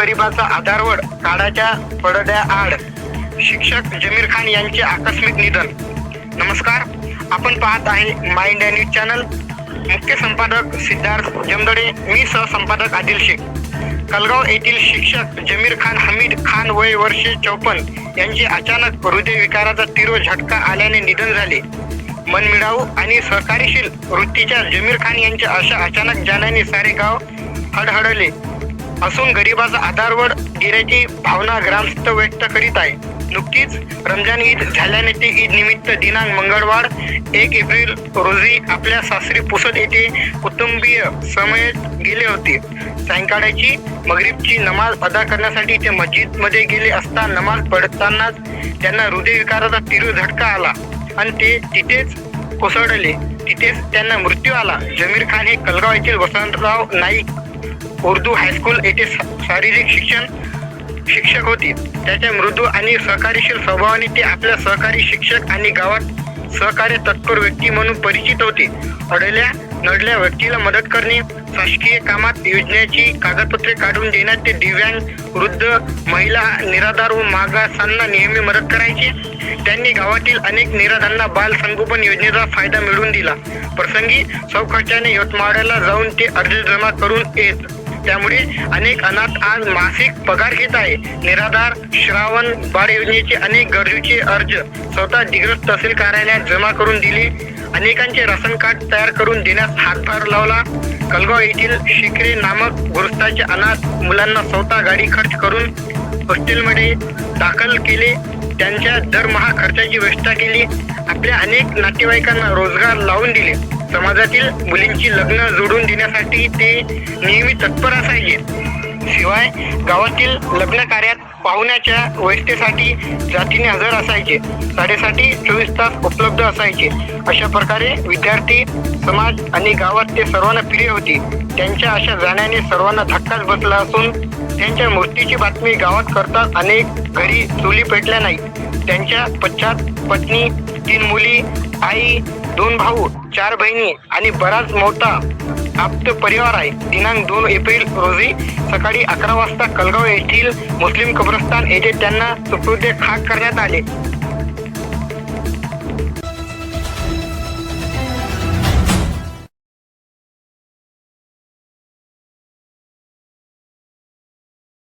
गरिबाचा आधारवड काळाच्या पडद्या आड. शिक्षक जमीर खान यांचे आकस्मिक निधन. नमस्कार आपण पाहत आहे माय न्यूज चॅनल मुख्य संपादक सिद्धार्थ जमदडे मी सहसंपादक आदिल शेख. कलगाव येथील शिक्षक जमीर खान हमीद खान वय वर्षे चौपन्न यांचे अचानक हृदयविकाराचा तीव्र झटका आल्याने निधन झाले. मनमिळावू आणि सहकारीशील वृत्तीच्या जमीर खान यांच्या अशा अचानक जाण्याने सारे गाव हडहडले. असून गरिबाचा आधारवर गिऱ्याची भावना ग्रामस्थ व्यक्त करीत आहे. नुकतीच रमजान ईद झाल्याने ते ईद निमित्त दिनांक मंगळवार एक एप्रिल रोजी आपल्या सासरी पुसद येथे कुटुंबीय समेत गेले होते. सायंकाळची मगरीबची नमाज अदा करण्यासाठी ते मस्जिदमध्ये गेले असता नमाज पडतानाच त्यांना हृदयविकाराचा तीव्र झटका आला आणि ते तिथेच कोसळले. तिथेच त्यांना मृत्यू आला. जमीर खान हे कलगाव येथील वसंतराव नाईक उर्दू हायस्कूल येथे शारीरिक शिक्षण शिक्षक होते. त्याच्या मृदू आणि सहकारीशील स्वभावाने ते आपल्या सहकारी शिक्षक आणि गावात सहकार्य तत्पर व्यक्ती म्हणून परिचित होते. अडल्या नडल्या व्यक्तीला मदत करणे शासकीय कामात योजनेची कागदपत्रे काढून देण्यात ते दिव्यांग वृद्ध महिला निराधार व मागासांना नेहमी मदत करायचे. त्यांनी गावातील अनेक निराधारांना बाल संगोपन योजनेचा फायदा मिळवून दिला. प्रसंगी सौखर्चाने यवतमाळ्याला जाऊन ते अर्ज जमा करून येत. त्यामुळे अनेक अनाथ आज मासिक पगार घेत आहे. निराधार श्रावण बाळ योजनेचे अनेक गरजूचे अर्ज स्वतः दिग्रस तहसील कार्यालयात जमा करून दिले. अनेकांचे राशन कार्ड तयार करून देण्यास हातभार लावला. कलगाव येथील शिकरे नामक गुरुस्ताचे अनाथ मुलांना स्वतः गाडी खर्च करून हॉस्टेलमध्ये दाखल केले. त्यांच्या दरमहा खर्चाची व्यवस्था केली. आपल्या अनेक नातेवाईकांना रोजगार लावून दिले. समाजातील मुलींची लग्न जोडून देण्यासाठी ते नेहमी तत्पर असायचे. शिवाय गावातील लग्न कार्यात पाहुण्याच्या व्यवस्थेसाठी जातीने हजर असायचे. साडेसाठी चोवीस तास उपलब्ध असायचे. अशा प्रकारे विद्यार्थी समाज आणि गावात ते सर्वांना प्रिय होते. त्यांच्या अशा जाण्याने सर्वांना धक्काच बसला असून त्यांच्या मृत्यूची बातमी गावात करतात अनेक घरी चुली पेटल्या नाहीत. त्यांच्या पश्चात पत्नी तीन मुली आई दोन भाऊ चार बहिणी आणि बराच मोठा आप्त परिवार आहे. दिनांक दोन एप्रिल रोजी सकाळी अकरा वाजता कलगाव येथील मुस्लिम कब्रस्तान येथे त्यांना सुपूर्दे खाक करण्यात आले.